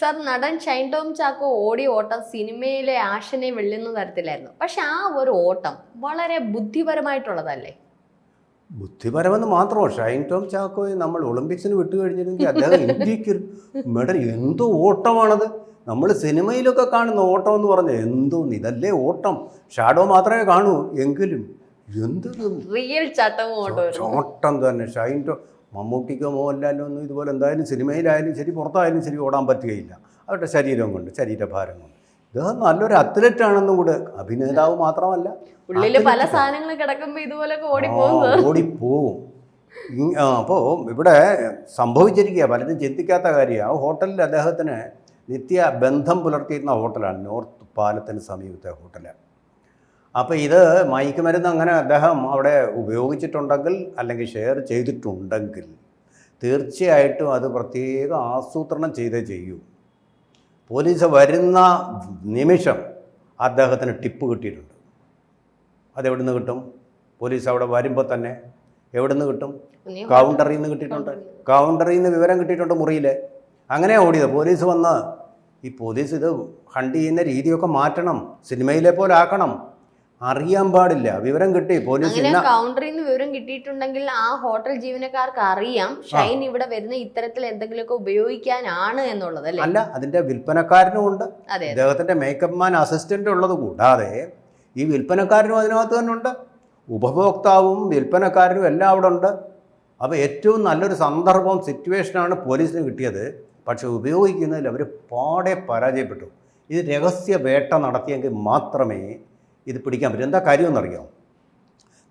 Sir നടൻ ഷൈൻ ടോം ചാക്കോ ഓടി ഓട്ടം സിനിമയിലെ ആഷനെ വെള്ളുന്ന തരത്തിലായിരുന്നു. പക്ഷെ ആ ഒരു ഓട്ടം വളരെ ബുദ്ധിപരമായിട്ടുള്ളതല്ലേ? ബുദ്ധിപരമെന്ന് മാത്രമോ? ഷൈൻ ടോം ചാക്കോയെ നമ്മൾ ഒളിമ്പിക്സിന് വിട്ടു കഴിഞ്ഞിരുന്നെങ്കിൽ അദ്ദേഹം ഇന്ത്യയ്ക്ക് മെഡൽ. എന്തോ ഓട്ടമാണത്? നമ്മൾ സിനിമയിലൊക്കെ കാണുന്ന ഓട്ടം എന്ന് പറഞ്ഞാൽ എന്തോ ഇതല്ലേ ഓട്ടം. ഷാഡോ മാത്രമേ കാണൂ എങ്കിലും എന്തൊരു റിയൽ ചാട്ടം ഓട്ടം തന്നെ. ഷൈൻ ടോം മമ്മൂട്ടിക്കോ മോഹൻലാലോ ഒന്നും ഇതുപോലെ എന്തായാലും സിനിമയിലായാലും ശരി പുറത്തായാലും ശരി ഓടാൻ പറ്റുകയില്ല. അവരുടെ ശരീരം കൊണ്ട് ശരീരഭാരം കൊണ്ട്. ഇദ്ദേഹം നല്ലൊരു അത്ലറ്റ് ആണെന്നും കൂടെ അഭിനേതാവ് മാത്രമല്ല. ഉള്ളിൽ പല. സാധനങ്ങൾ കിടക്കുമ്പോ ഇതുപോലൊക്കെ ആ, ഓടിപ്പോകുന്നത് ഓടിപ്പോവും അപ്പോൾ ഇവിടെ സംഭവിച്ചിരിക്കുക പലരും ചിന്തിക്കാത്ത കാര്യമാണ്. ആ ഹോട്ടലിൽ അദ്ദേഹത്തിന് നിത്യ ബന്ധം പുലർത്തിയിരുന്ന ഹോട്ടലാണ് നോർത്ത് പാലത്തിന് സമീപത്തെ ഹോട്ടലാണ് അപ്പോൾ ഇത് മയക്കുമരുന്ന് അങ്ങനെ അദ്ദേഹം അവിടെ ഉപയോഗിച്ചിട്ടുണ്ടെങ്കിൽ അല്ലെങ്കിൽ ഷെയർ ചെയ്തിട്ടുണ്ടെങ്കിൽ തീർച്ചയായിട്ടും അത് പ്രത്യേക ആസൂത്രണം ചെയ്തേ ചെയ്യൂ. പോലീസ് വരുന്ന നിമിഷം അദ്ദേഹത്തിന് ടിപ്പ് കിട്ടിയിട്ടുണ്ട്. അതെവിടെ നിന്ന് കിട്ടും? പോലീസ് അവിടെ വരുമ്പോൾ തന്നെ എവിടെ നിന്ന് കിട്ടും? കൗണ്ടറിൽ നിന്ന് കിട്ടിയിട്ടുണ്ട്. കൗണ്ടറിൽ നിന്ന് വിവരം കിട്ടിയിട്ടുണ്ട് മുറിയിൽ അങ്ങനെ ഓടിയത്. പോലീസ് വന്ന് ഈ പോലീസ് ഇത് ഹണ്ട് ചെയ്യുന്ന രീതിയൊക്കെ മാറ്റണം. സിനിമയിലെ പോലെ ആക്കണം. അറിയാൻ പാടില്ല. വിവരം കിട്ടി പോലീസ് കൗണ്ടറിൽ നിന്ന് വിവരം കിട്ടിയിട്ടുണ്ടെങ്കിൽ ആ ഹോട്ടൽ ജീവനക്കാർക്ക് അറിയാം. ഷൈൻ ഇവിടെ വരുന്ന ഇത്തരത്തിൽ എന്തെങ്കിലുമൊക്കെ ഉപയോഗിക്കാനാണ് എന്നുള്ളത് അല്ലേ? അതിന്റെ വിൽപ്പനക്കാരനും ഉണ്ട്. അതെ മേക്കപ്പ് മാൻ അസിസ്റ്റന്റ് ഉള്ളത് കൂടാതെ ഈ വിൽപ്പനക്കാരനും അതിനകത്ത് തന്നെ ഉണ്ട്. ഉപഭോക്താവും വിൽപ്പനക്കാരനും എല്ലാം അവിടെ ഉണ്ട്. അപ്പോൾ ഏറ്റവും നല്ലൊരു സന്ദർഭം സിറ്റുവേഷനാണ് പോലീസിന് കിട്ടിയത്. പക്ഷെ ഉപയോഗിക്കുന്നതിൽ അവർ പാടെ പരാജയപ്പെട്ടു. ഇത് രഹസ്യ വേട്ട നടത്തിയെങ്കിൽ മാത്രമേ ഇത് പിടിക്കാൻ പറ്റും എന്താ കാര്യമെന്നറിയാം?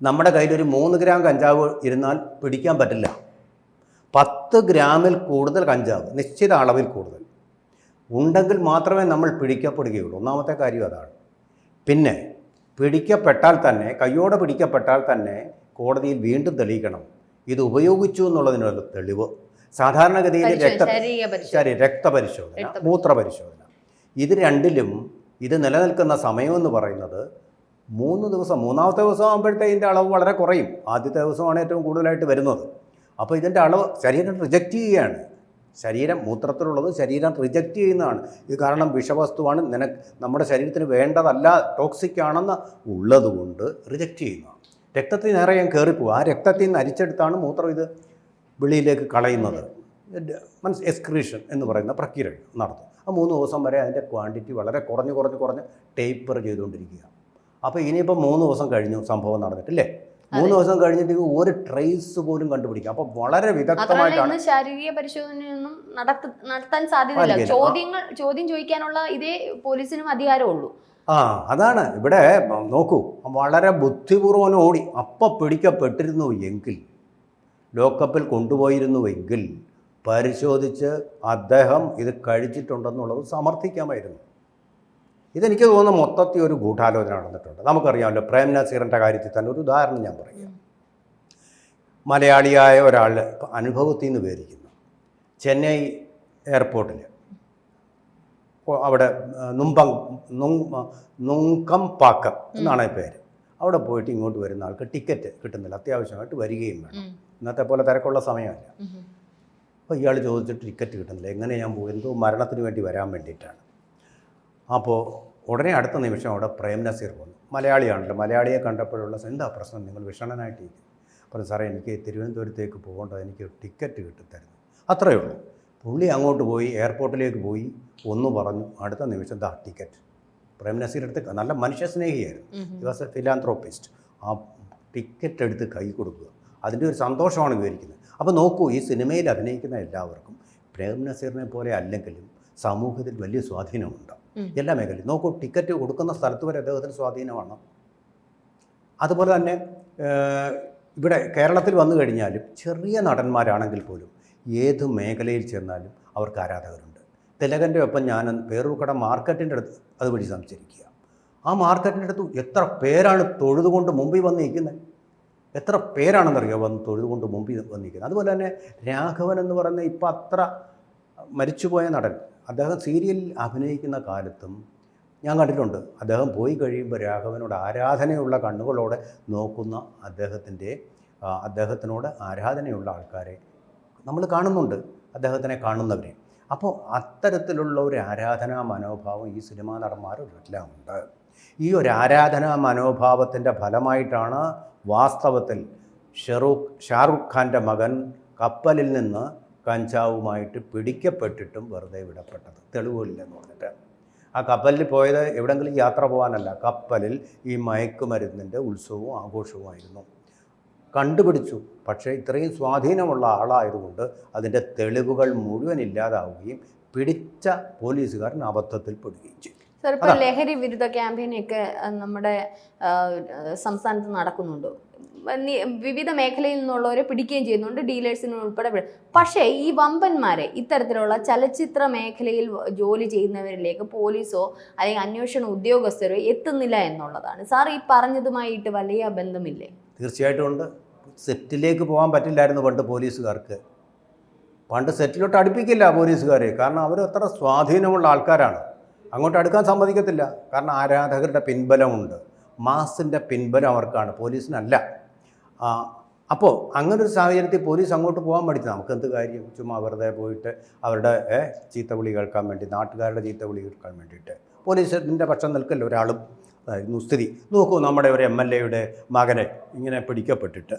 നമ്മുടെ കയ്യിൽ ഒരു മൂന്ന് ഗ്രാം കഞ്ചാവ് ഇരുന്നാൽ പിടിക്കാൻ പറ്റില്ല. പത്ത് ഗ്രാമിൽ കൂടുതൽ കഞ്ചാവ് നിശ്ചിത അളവിൽ കൂടുതൽ. ഉണ്ടെങ്കിൽ മാത്രമേ നമ്മൾ പിടിക്കപ്പെടുകയുള്ളൂ. ഒന്നാമത്തെ കാര്യം അതാണ്. പിന്നെ പിടിക്കപ്പെട്ടാൽ തന്നെ കയ്യോടെ പിടിക്കപ്പെട്ടാൽ തന്നെ കോടതിയിൽ വീണ്ടും തെളിയിക്കണം. ഇത് ഉപയോഗിച്ചു എന്നുള്ളതിനുള്ള തെളിവ്. സാധാരണഗതിയിൽ രക്ത ശരി രക്തപരിശോധന. മൂത്രപരിശോധന. ഇത് രണ്ടിലും ഇത് നിലനിൽക്കുന്ന സമയമെന്ന് പറയുന്നത് മൂന്ന് ദിവസം മൂന്നാമത്തെ ദിവസം ആകുമ്പോഴത്തേ ഇതിന്റെ അളവ് വളരെ കുറയും. ആദ്യത്തെ ദിവസമാണ് ഏറ്റവും കൂടുതലായിട്ട് വരുന്നത്. അപ്പോൾ ഇതിന്റെ അളവ് ശരീരം റിജക്റ്റ് ചെയ്യുകയാണ്. ശരീരം മൂത്രത്തിലുള്ളത് ശരീരം റിജക്റ്റ് ചെയ്യുന്നതാണ്. ഇത് കാരണം വിഷവസ്തുവാണ് നിനക്ക് നമ്മുടെ ശരീരത്തിന് വേണ്ടതല്ല ടോക്സിക് ആണെന്ന് ഉള്ളതുകൊണ്ട് റിജക്റ്റ് ചെയ്യുന്നതാണ് രക്തത്തിൽ നിറയാൻ കയറിപ്പോകും ആ രക്തത്തിൽ നിന്ന് അരിച്ചെടുത്താണ് മൂത്രം ഇത് വെളിയിലേക്ക് കളയുന്നത്. മീൻസ് എക്സ്ക്രീഷൻ എന്ന് പറയുന്ന പ്രക്രിയ നടത്തും. ആ മൂന്ന് ദിവസം വരെ അതിന്റെ ക്വാണ്ടിറ്റി വളരെ കുറഞ്ഞ് കുറഞ്ഞ് കുറഞ്ഞ് ടേപ്പർ ചെയ്തുകൊണ്ടിരിക്കുക അപ്പോൾ ഇനിയിപ്പോൾ മൂന്ന് ദിവസം കഴിഞ്ഞു സംഭവം നടന്നിട്ടില്ലേ? മൂന്ന് ദിവസം കഴിഞ്ഞിട്ട് ഒരു ട്രേസ് പോലും കണ്ടുപിടിക്കാം. അപ്പൊ വളരെ വിദഗ്ധമായിട്ടാണ് ശാരീരിക പരിശോധനയൊന്നും നടത്ത നടത്താൻ സാധ്യതയില്ല. ചോദ്യങ്ങൾ ചോദ്യം ചോദിക്കാനുള്ള ഇതേ പോലീസിനും അധികാരമുള്ളൂ ആ അതാണ്. ഇവിടെ നോക്കൂ വളരെ ബുദ്ധിപൂർവം ഓടി. അപ്പം പിടിക്കപ്പെട്ടിരുന്നു എങ്കിൽ ലോക്കപ്പിൽ കൊണ്ടുപോയിരുന്നുവെങ്കിൽ പരിശോധിച്ച് അദ്ദേഹം ഇത് കഴിച്ചിട്ടുണ്ടെന്നുള്ളത് സമർത്ഥിക്കാമായിരുന്നു. ഇതെനിക്ക് തോന്നുന്നു മൊത്തത്തിൽ ഒരു ഗൂഢാലോചന നടന്നിട്ടുണ്ട്. നമുക്കറിയാമല്ലോ പ്രേം നസീറിന്റെ കാര്യത്തിൽ തന്നെ ഒരു ഉദാഹരണം ഞാൻ പറയാം. മലയാളിയായ ഒരാൾ അനുഭവത്തിൽ നിന്ന് വിവരിക്കുന്നു. ചെന്നൈ എയർപോർട്ടിൽ അവിടെ നുമ്പം നുങ് നുങ്കം പാക്കം എന്നാണ് പേര്. അവിടെ പോയിട്ട് ഇങ്ങോട്ട് വരുന്ന ആൾക്ക് ടിക്കറ്റ് കിട്ടുന്നില്ല. അത്യാവശ്യമായിട്ട് വരികയും വേണം. ഇന്നത്തെ പോലെ തിരക്കുള്ള സമയമല്ല. അപ്പോൾ ഇയാൾ ചോദിച്ചിട്ട് ടിക്കറ്റ് കിട്ടുന്നില്ല. എങ്ങനെ ഞാൻ പോകും എന്തോ മരണത്തിന് വേണ്ടി വരാൻ വേണ്ടിയിട്ടാണ്. അപ്പോൾ ഉടനെ അടുത്ത നിമിഷം അവിടെ പ്രേം നസീർ വന്നു. മലയാളിയാണല്ലോ. മലയാളിയെ കണ്ടപ്പോഴുള്ള എന്താ പ്രശ്നം? നിങ്ങൾ വിഷണനായിട്ടിരിക്കും പറഞ്ഞു സാറേ എനിക്ക് തിരുവനന്തപുരത്തേക്ക് പോകേണ്ടത് എനിക്ക് ടിക്കറ്റ് കിട്ടിത്തരുന്നു. അത്രയേ ഉള്ളൂ. പുള്ളി അങ്ങോട്ട് പോയി എയർപോർട്ടിലേക്ക് പോയി ഒന്ന് പറഞ്ഞു അടുത്ത നിമിഷം ദാ ടിക്കറ്റ്. പ്രേം നസീർ എടുത്ത് നല്ല മനുഷ്യ സ്നേഹിയായിരുന്നു ഹി വാസ് എ ഫിലാന്ത്രോപ്പിസ്റ്റ് ആ ടിക്കറ്റ് എടുത്ത് കൈ കൊടുക്കുക അതിന്റെ ഒരു സന്തോഷമാണ് വിവരിക്കുന്നത്. അപ്പോൾ നോക്കൂ ഈ സിനിമയിൽ അഭിനയിക്കുന്ന എല്ലാവർക്കും പ്രേം നസീറിനെ പോലെ അല്ലെങ്കിലും സമൂഹത്തിൽ വലിയ സ്വാധീനമുണ്ട്. എല്ലാ മേഖലയും നോക്കൂ ടിക്കറ്റ് കൊടുക്കുന്ന സ്ഥലത്ത് വരെ അദ്ദേഹത്തിന് സ്വാധീനമാണ്. അതുപോലെ തന്നെ ഇവിടെ കേരളത്തിൽ വന്നു കഴിഞ്ഞാലും ചെറിയ നടന്മാരാണെങ്കിൽ പോലും ഏത് മേഖലയിൽ ചെന്നാലും അവർക്ക് ആരാധകരുണ്ട്. തിലകന്റെ ഒപ്പം ഞാൻ പേരൂർക്കട മാർക്കറ്റിന്റെ അടുത്ത് അതുവഴി സംസാരിക്കുക. ആ മാർക്കറ്റിന്റെ അടുത്ത് എത്ര പേരാണ് തൊഴുതുകൊണ്ട് മുമ്പിൽ വന്ന് നിൽക്കുന്നത് എത്ര പേരാണെന്നറിയോ വന്ന് തൊഴുതുകൊണ്ട് മുമ്പിൽ വന്നിരിക്കുന്നത് അതുപോലെ തന്നെ രാഘവൻ എന്ന് പറയുന്ന ഇപ്പം അത്ര മരിച്ചുപോയ നടൻ അദ്ദേഹം സീരിയലിൽ അഭിനയിക്കുന്ന കാലത്തും ഞാൻ കണ്ടിട്ടുണ്ട്. അദ്ദേഹം പോയി കഴിയുമ്പോൾ രാഘവനോട് ആരാധനയുള്ള കണ്ണുകളോടെ നോക്കുന്ന അദ്ദേഹത്തിന്റെ അദ്ദേഹത്തിനോട് ആരാധനയുള്ള ആൾക്കാരെ നമ്മൾ കാണുന്നുണ്ട്. അദ്ദേഹത്തിനെ കാണുന്നവരെ. അപ്പോൾ അത്തരത്തിലുള്ള ഒരു ആരാധനാ മനോഭാവം ഈ സിനിമാ നടന്മാരെല്ലാം ഉണ്ട് ഈ ഒരു ആരാധനാ മനോഭാവത്തിന്റെ ഫലമായിട്ടാണ് വാസ്തവത്തിൽ ഷെറൂഖ് ഷാറുഖ് ഖാന്റെ മകൻ കപ്പലിൽ നിന്ന് കഞ്ചാവുമായിട്ട് പിടിക്കപ്പെട്ടിട്ടും വെറുതെ വിടപ്പെട്ടത്. തെളിവുകളില്ലെന്ന് പറഞ്ഞിട്ട്. ആ കപ്പലിൽ പോയത് എവിടെങ്കിലും യാത്ര പോകാനല്ല. കപ്പലിൽ ഈ മയക്കുമരുന്നിന്റെ ഉത്സവവും ആഘോഷവുമായിരുന്നു. കണ്ടുപിടിച്ചു. പക്ഷേ ഇത്രയും സ്വാധീനമുള്ള ആളായതുകൊണ്ട് അതിന്റെ തെളിവുകൾ മുഴുവൻ ഇല്ലാതാവുകയും പിടിച്ച പോലീസുകാരൻ അബദ്ധത്തിൽ പെടുകയും ചെയ്തു. സാർ ഇപ്പോൾ ലഹരി വിരുദ്ധ ക്യാമ്പയിനൊക്കെ നമ്മുടെ സംസ്ഥാനത്ത് നടക്കുന്നുണ്ട്? വിവിധ മേഖലയിൽ നിന്നുള്ളവരെ പിടിക്കുകയും ചെയ്യുന്നുണ്ട് ഡീലേഴ്സിന് ഉൾപ്പെടെ പക്ഷേ ഈ വമ്പന്മാരെ ഇത്തരത്തിലുള്ള ചലച്ചിത്ര മേഖലയിൽ ജോലി ചെയ്യുന്നവരിലേക്ക് പോലീസോ അല്ലെങ്കിൽ അന്വേഷണ ഉദ്യോഗസ്ഥരോ എത്തുന്നില്ല എന്നുള്ളതാണ്. സാർ ഈ പറഞ്ഞതുമായിട്ട് വലിയ ബന്ധമില്ലേ? തീർച്ചയായിട്ടും ഉണ്ട്. സെറ്റിലേക്ക് പോകാൻ പറ്റില്ലായിരുന്നു പണ്ട് പോലീസുകാർക്ക്. പണ്ട് സെറ്റിലോട്ട് അടുപ്പിക്കില്ല പോലീസുകാരെ. കാരണം അവർ അത്ര സ്വാധീനമുള്ള ആൾക്കാരാണ്. അങ്ങോട്ട് അടുക്കാൻ സമ്മതിക്കത്തില്ല. കാരണം ആരാധകരുടെ പിൻബലമുണ്ട്. മാസിന്റെ പിൻബലം അവർക്കാണ്. പോലീസിനല്ല. അപ്പോൾ അങ്ങനെ ഒരു സാഹചര്യത്തിൽ പോലീസ് അങ്ങോട്ട് പോകാൻ പഠിച്ചു നമുക്ക് എന്ത് കാര്യം? ചുമ്മാ വെറുതെ പോയിട്ട് അവരുടെ ചീത്ത വിളി കേൾക്കാൻ വേണ്ടി നാട്ടുകാരുടെ ചീത്ത വിളി കേൾക്കാൻ വേണ്ടിയിട്ട്. പോലീസിന്റെ പക്ഷം നിൽക്കല്ലോ ഒരാളും? അതായിരുന്നു സ്ഥിതി നോക്കൂ നമ്മുടെ ഒരു എം എൽ എയുടെ മകനെ ഇങ്ങനെ പിടിക്കപ്പെട്ടിട്ട്.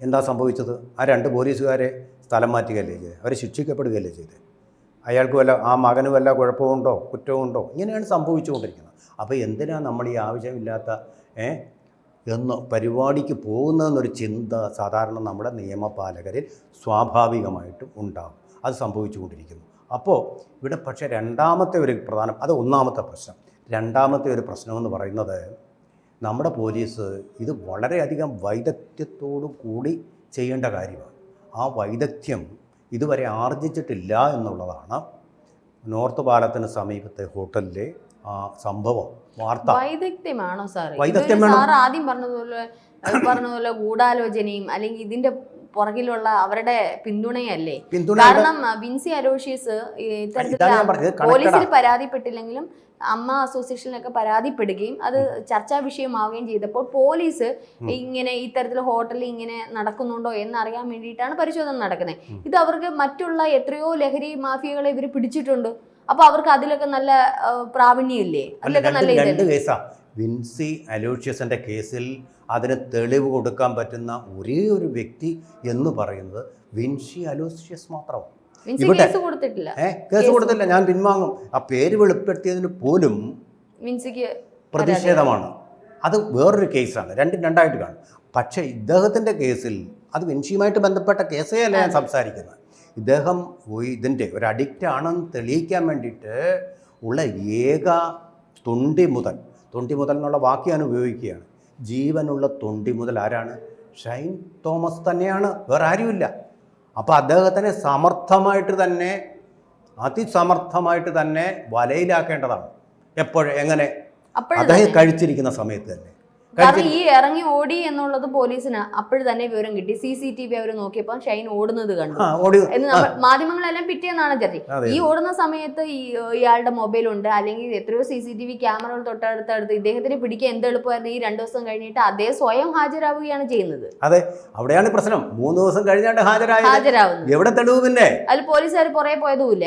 എന്താ സംഭവിച്ചത്? ആ രണ്ട് പോലീസുകാരെ സ്ഥലം മാറ്റുകയല്ലേ ചെയ്തത് അവരെ ശിക്ഷിക്കപ്പെടുകയല്ലേ ചെയ്തത് അയാൾക്ക് വല്ല ആ മകന് വല്ല കുഴപ്പമുണ്ടോ? കുറ്റമുണ്ടോ ഇങ്ങനെയാണ് സംഭവിച്ചുകൊണ്ടിരിക്കുന്നത്. അപ്പോൾ എന്തിനാണ് നമ്മൾ ഈ ആവശ്യമില്ലാത്ത എന്ന് പരിപാടിക്ക് പോകുന്നതെന്നൊരു ചിന്ത സാധാരണ നമ്മുടെ നിയമപാലകരിൽ സ്വാഭാവികമായിട്ടും ഉണ്ടാകും. അത് സംഭവിച്ചുകൊണ്ടിരിക്കുന്നു. അപ്പോൾ ഇവിടെ പക്ഷേ രണ്ടാമത്തെ ഒരു പ്രധാന അത് ഒന്നാമത്തെ പ്രശ്നം. രണ്ടാമത്തെ ഒരു പ്രശ്നമെന്ന് പറയുന്നത് നമ്മുടെ പോലീസ് ഇത് വളരെയധികം വൈദഗ്ധ്യത്തോടു കൂടി ചെയ്യേണ്ട കാര്യമാണ്. ആ വൈദഗ്ധ്യം ഇതുവരെ ആർജിച്ചിട്ടില്ല എന്നുള്ളതാണ് നോർത്ത് പാലത്തിന് സമീപത്തെ ഹോട്ടലിലെ ആ സംഭവം വാർത്ത. വൈദഗ്ധ്യമാണോ സാർ സാർ ആദ്യം പറഞ്ഞതുപോലെ പറഞ്ഞതുപോലെ ഗൂഢാലോചനയും അല്ലെങ്കിൽ ഇതിന്റെ പുറകിലുള്ള അവരുടെ പിന്തുണയല്ലേ? കാരണം വിൻസി അലോഷ്യസ് ഇത്തരത്തിലുള്ള പോലീസിൽ പരാതിപ്പെട്ടില്ലെങ്കിലും അമ്മ അസോസിയേഷനിലൊക്കെ പരാതിപ്പെടുകയും അത് ചർച്ചാ വിഷയമാവുകയും ചെയ്തപ്പോൾ പോലീസ് ഇങ്ങനെ ഇത്തരത്തിൽ ഹോട്ടലിൽ ഇങ്ങനെ നടക്കുന്നുണ്ടോ എന്നറിയാൻ വേണ്ടിയിട്ടാണ് പരിശോധന നടക്കുന്നത്. ഇത് അവർക്ക് മറ്റുള്ള എത്രയോ ലഹരി മാഫിയകളെ ഇവർ പിടിച്ചിട്ടുണ്ട്. അപ്പൊ അവർക്ക് അതിലൊക്കെ നല്ല പ്രാവീണ്യമില്ലേ? അതിലൊക്കെ നല്ല രണ്ട് കേസാ. വിൻസി അലോഷ്യസിന്റെ കേസിൽ അതിന് തെളിവ് കൊടുക്കാൻ പറ്റുന്ന ഒരേ ഒരു വ്യക്തി എന്ന് പറയുന്നത് വിൻസി അലോഷ്യസ് മാത്രമാണ് ഇവിടെ- കൊടുത്തിട്ടില്ല. കേസ് കൊടുത്തില്ല ഞാൻ പിൻവാങ്ങും. ആ പേര് വെളിപ്പെടുത്തിയതിന് പോലും വിൻസിക്ക് പ്രതിഷേധമാണ്. അത് വേറൊരു കേസാണ് രണ്ടും രണ്ടായിട്ട് കാണും. പക്ഷേ ഇദ്ദേഹത്തിന്റെ കേസിൽ അത് വിൻസിയുമായിട്ട് ബന്ധപ്പെട്ട കേസേ അല്ല ഞാൻ സംസാരിക്കുന്നത്. ഇദ്ദേഹം ഇതിന്റെ ഒരു അഡിക്റ്റ് ആണെന്ന് തെളിയിക്കാൻ വേണ്ടിയിട്ട് ഉള്ള ഏക തൊണ്ടി മുതൽ തൊണ്ടി മുതൽ എന്നുള്ള വാക്ക് ഞാൻ ഉപയോഗിക്കുകയാണ്. ജീവനുള്ള തൊണ്ടി മുതൽ ആരാണ്? ഷൈൻ തോമസ് തന്നെയാണ് വേറെ ആരുമില്ല. അപ്പോൾ അദ്ദേഹത്തിനെ സമർത്ഥമായിട്ട് തന്നെ അതിസമർത്ഥമായിട്ട് തന്നെ വലയിലാക്കേണ്ടതാണ്. എപ്പോഴും എങ്ങനെ? അദ്ദേഹം കഴിച്ചിരിക്കുന്ന സമയത്ത് തന്നെ. കാരണം ഈ ഇറങ്ങി ഓടി എന്നുള്ളത് പോലീസിന് അപ്പോഴും തന്നെ വിവരം കിട്ടി. സി സി ടി വി അവർ നോക്കിയപ്പോൾ ഷൈൻ ഓടുന്നത് കണ്ടു. എന്ന് നമ്മൾ മാധ്യമങ്ങളെല്ലാം പിറ്റേന്നാണ് ചർച്ച ഈ ഓടുന്ന സമയത്ത് ഈ ഇയാളുടെ മൊബൈൽ ഉണ്ട് അല്ലെങ്കിൽ എത്രയോ സി സി ടി വി ക്യാമറകൾ തൊട്ടടുത്തടുത്ത് ഇദ്ദേഹത്തിന് പിടിക്കാൻ എന്ത് എളുപ്പമായിരുന്നു? ഈ രണ്ടു ദിവസം കഴിഞ്ഞിട്ട് അതേ സ്വയം ഹാജരാവുകയാണ് ചെയ്യുന്നത്. അതെ അവിടെയാണ് പ്രശ്നം. മൂന്ന് ദിവസം കഴിഞ്ഞാണ് ഹാജരാവുന്നത്. എവിടെ തെളിവ് പിന്നെ? അതിൽ പോലീസുകാർ പുറകെ പോയതുമില്ല.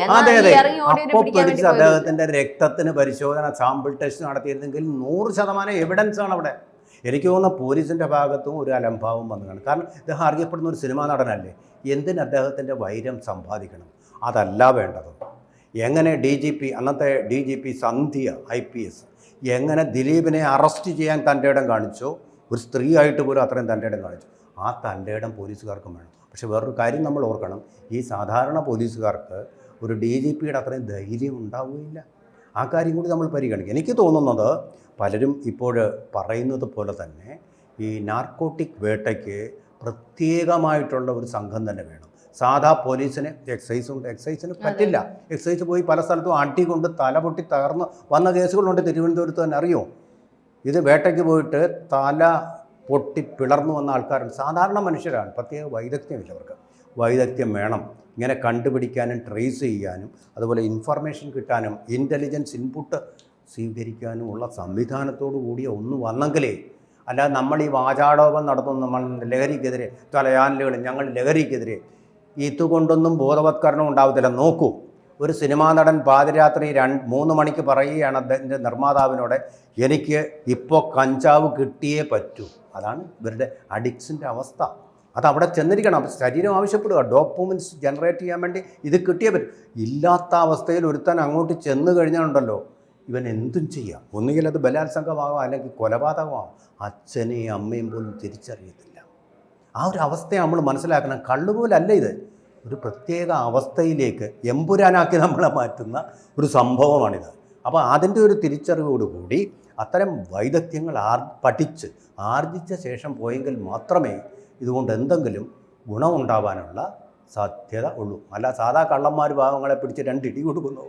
ഇറങ്ങി ഓടി പിടിച്ച്. അദ്ദേഹത്തിന്റെ രക്തത്തിന് പരിശോധന സാമ്പിൾ ടെസ്റ്റ് നടത്തിയിരുന്നെങ്കിൽ നൂറ് ശതമാനം എവിഡൻസ് ആണ് അവിടെ. എനിക്ക് തോന്നുന്ന പോലീസിന്റെ ഭാഗത്തും ഒരു അലംഭാവം വന്നതാണ്. കാരണം ഇദ്ദേഹം അറിയപ്പെടുന്ന ഒരു സിനിമാ നടനല്ലേ? എന്തിന് അദ്ദേഹത്തിന്റെ വൈരം സമ്പാദിക്കണം? അതല്ല വേണ്ടത്. എങ്ങനെ ഡി ജി പി അന്നത്തെ D G P Sandhya I P S എങ്ങനെ ദിലീപിനെ അറസ്റ്റ് ചെയ്യാൻ തന്റെ ഇടം കാണിച്ചോ? ഒരു സ്ത്രീ ആയിട്ട് പോലും അത്രയും തന്റെ ഇടം കാണിച്ചു? ആ തന്റെ ഇടം പോലീസുകാർക്കും വേണം. പക്ഷേ വേറൊരു കാര്യം നമ്മൾ ഓർക്കണം. ഈ സാധാരണ പോലീസുകാർക്ക് ഒരു ഡി ജി പിയുടെ അത്രയും ധൈര്യം ഉണ്ടാവുകയില്ല. ആ കാര്യം കൂടി നമ്മൾ പരിഗണിക്കുക. എനിക്ക് തോന്നുന്നത് പലരും ഇപ്പോൾ പറയുന്നത് പോലെ തന്നെ ഈ നാർക്കോട്ടിക് വേട്ടയ്ക്ക് പ്രത്യേകമായിട്ടുള്ള ഒരു സംഘം തന്നെ വേണം. സാധാ പോലീസിന് എക്സൈസ് ഉണ്ട്. എക്സൈസിന് പറ്റില്ല. എക്സൈസ് പോയി പല സ്ഥലത്തും അടി കൊണ്ട് തല പൊട്ടി തകർന്ന് വന്ന കേസുകളുണ്ട് തിരുവനന്തപുരത്ത് തന്നെ. അറിയോ? ഇത് വേട്ടയ്ക്ക് പോയിട്ട് തല പൊട്ടി പിളർന്നു വന്ന ആൾക്കാരുണ്ട്. സാധാരണ മനുഷ്യരാണ്. പ്രത്യേക വൈദഗ്ധ്യമില്ല അവർക്ക്. വൈദഗ്ധ്യം വേണം. ഇങ്ങനെ കണ്ടുപിടിക്കാനും ട്രേസ് ചെയ്യാനും അതുപോലെ ഇൻഫർമേഷൻ കിട്ടാനും ഇന്റലിജൻസ് ഇൻപുട്ട് സ്വീകരിക്കാനും ഉള്ള സംവിധാനത്തോടു കൂടിയ ഒന്ന് വന്നെങ്കിലേ അല്ലാതെ നമ്മൾ ഈ വാചാടോപം നടത്തുന്ന നമ്മൾ ലഹരിക്കെതിരെ തലയാനലുകൾ ഞങ്ങൾ ലഹരിക്കെതിരെ ഇതുകൊണ്ടൊന്നും ബോധവത്കരണം ഉണ്ടാവത്തില്ല. നോക്കൂ ഒരു സിനിമാ നടൻ പാതിരാത്രി രണ്ട് മൂന്ന് മണിക്ക് പറയുകയാണ് അദ്ദേഹത്തിന്റെ നിർമ്മാതാവിനോട് എനിക്ക് ഇപ്പോൾ കഞ്ചാവ് കിട്ടിയേ പറ്റൂ. അതാണ് ഇവരുടെ അഡിക്സിന്റെ അവസ്ഥ. അത് അവിടെ ചെന്നിരിക്കണം ശരീരം ആവശ്യപ്പെടുക. ഡോക്യുമെന്റ്സ് ജനറേറ്റ് ചെയ്യാൻ വേണ്ടി ഇത് കിട്ടിയേ പറ്റും. ഇല്ലാത്ത അവസ്ഥയിൽ ഒരുത്തൻ അങ്ങോട്ട് ചെന്ന് കഴിഞ്ഞാലുണ്ടല്ലോ ഇവൻ എന്തും ചെയ്യാം. ഒന്നുകിൽ അത് ബലാത്സംഗമാകാം അല്ലെങ്കിൽ കൊലപാതകമാകാം. അച്ഛനെയും അമ്മയും പോലും തിരിച്ചറിയത്തില്ല. ആ ഒരു അവസ്ഥയെ നമ്മൾ മനസ്സിലാക്കണം. കള്ളുപോലല്ല ഇത്. ഒരു പ്രത്യേക അവസ്ഥയിലേക്ക് എമ്പുരാനാക്കി നമ്മളെ മാറ്റുന്ന ഒരു സംഭവമാണിത്. അപ്പോൾ അതിന്റെ ഒരു തിരിച്ചറിവോടുകൂടി അത്തരം വൈദഗ്ധ്യങ്ങൾ ആർ പഠിച്ച് ആർജിച്ച ശേഷം പോയെങ്കിൽ മാത്രമേ ഇതുകൊണ്ട് എന്തെങ്കിലും ഗുണമുണ്ടാവാനുള്ള സാധ്യത ഉള്ളൂ. അല്ല സാധാ കള്ളന്മാർ ഭാഗങ്ങളെ പിടിച്ച് രണ്ട് ഇടി കൊടുക്കുന്ന.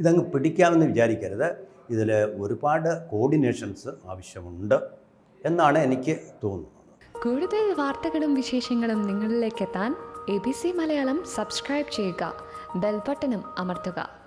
ഇതങ്ങ് പിടിക്കാമെന്ന് വിചാരിക്കരുത്. ഇതിൽ ഒരുപാട് കോർഡിനേഷൻസ് ആവശ്യമുണ്ട് എന്നാണ് എനിക്ക് തോന്നുന്നത്. കൂടുതൽ വാർത്തകളും വിശേഷങ്ങളും നിങ്ങളിലേക്ക് എത്താൻ A B C Malayalam subscribe ചെയ്യുക. ബെൽബട്ടനും അമർത്തുക.